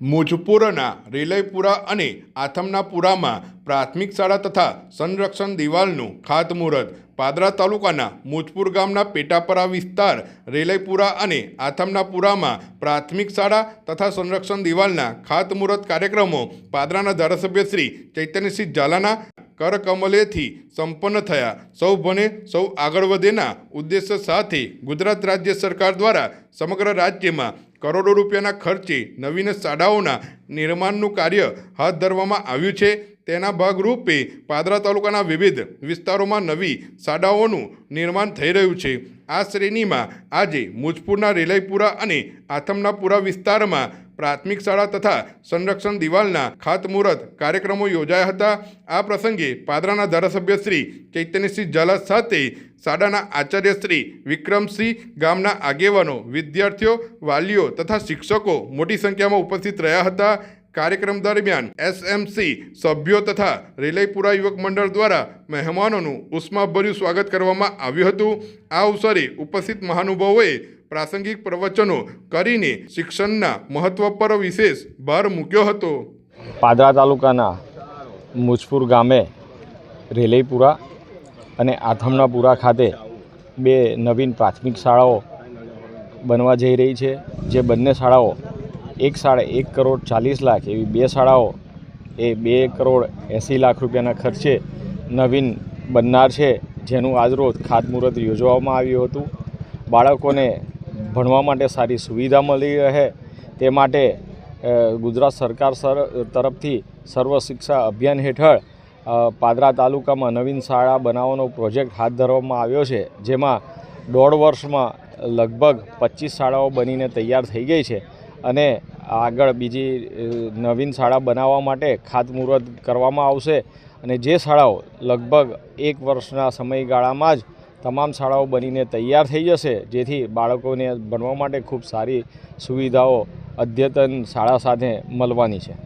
મુજપુરના રેલયપુરા અને આથમનાપુરામાં પ્રાથમિક શાળા તથા સંરક્ષણ દિવાલનું ખાતમુહૂર્ત. પાદરા તાલુકાના મુજપુર ગામના પેટાપરા વિસ્તાર રેલયપુરા અને આથમનાપુરામાં પ્રાથમિક શાળા તથા સંરક્ષણ દિવાલના ખાતમુહૂર્ત કાર્યક્રમો પાદરાના ધારાસભ્ય શ્રી ચૈતન્યસિંહ ઝાલાના કરકમલેથી સંપન્ન થયા. સૌ ભને સૌ આગળ વધેના ઉદ્દેશ્ય સાથે ગુજરાત રાજ્ય સરકાર દ્વારા સમગ્ર રાજ્યમાં કરોડો રૂપિયાના ખર્ચે નવીન શાળાઓના નિર્માણનું કાર્ય હાથ ધરવામાં આવ્યું છે. તેના ભાગરૂપે પાદરા તાલુકાના વિવિધ વિસ્તારોમાં નવી શાળાઓનું નિર્માણ થઈ રહ્યું છે. આ શ્રેણીમાં આજે મુજપુરના રેલયપુરા અને આથમનાપુરા વિસ્તારમાં પ્રાથમિક શાળા તથા સંરક્ષણ દિવાલના ખાતમુહૂર્ત કાર્યક્રમો યોજાયા હતા. આ પ્રસંગે પાદરાના ધારાસભ્ય શ્રી ચૈતન્યસિંહ ઝાલા સાથે શાળાના આચાર્ય શ્રી વિક્રમસિંહ ગામના આગેવાનો, વિદ્યાર્થીઓ, વાલીઓ તથા શિક્ષકો મોટી સંખ્યામાં ઉપસ્થિત રહ્યા હતા. કાર્યક્રમ દરમિયાન એસએમસી સભ્યો તથા રેલયપુરા યુવક મંડળ દ્વારા મહેમાનોનું ઉષ્માભર્યું સ્વાગત કરવામાં આવ્યું હતું. આ અવસરે ઉપસ્થિત મહાનુભાવોએ પ્રાસંગિક પ્રવચનો કરીને શિક્ષણના મહત્વ પર વિશેષ ભાર મૂક્યો હતો. પાદરા તાલુકાના મુજપુર ગામે રેલઈપુરા અને આથમનાપુરા ખાતે બે નવીન પ્રાથમિક શાળાઓ બનવા જઈ રહી છે, જે બંને શાળાઓ એક શાળા એક કરોડ ચાલીસ લાખ એવી બે શાળાઓ એ બે કરોડ એંસી લાખ રૂપિયાના ખર્ચે નવીન બનનાર છે, જેનું આજરોજ ખાતમુહૂર્ત યોજવામાં આવ્યું હતું. બાળકોને ભણવા માટે સારી સુવિધા મળી રહે તે માટે ગુજરાત સરકાર સર, તરફથી સર્વ શિક્ષા અભિયાન હેઠળ પાદરા તાલુકામાં નવીન શાળા બનાવવાનો પ્રોજેક્ટ હાથ ધરવામાં આવ્યો છે, જેમાં દોઢ વર્ષમાં લગભગ પચીસ શાળાઓ બનીને તૈયાર થઈ ગઈ છે અને આગળ બીજી નવીન શાળા બનાવવા માટે ખાતમુહૂર્ત કરવામાં આવશે અને જે શાળાઓ લગભગ એક વર્ષના સમયગાળામાં જ તમામ શાળાઓ બનીને તૈયાર થઈ જશે, જેથી બાળકોને ભણવા માટે ખૂબ સારી સુવિધાઓ અદ્યતન શાળા સાથે મળવાની છે.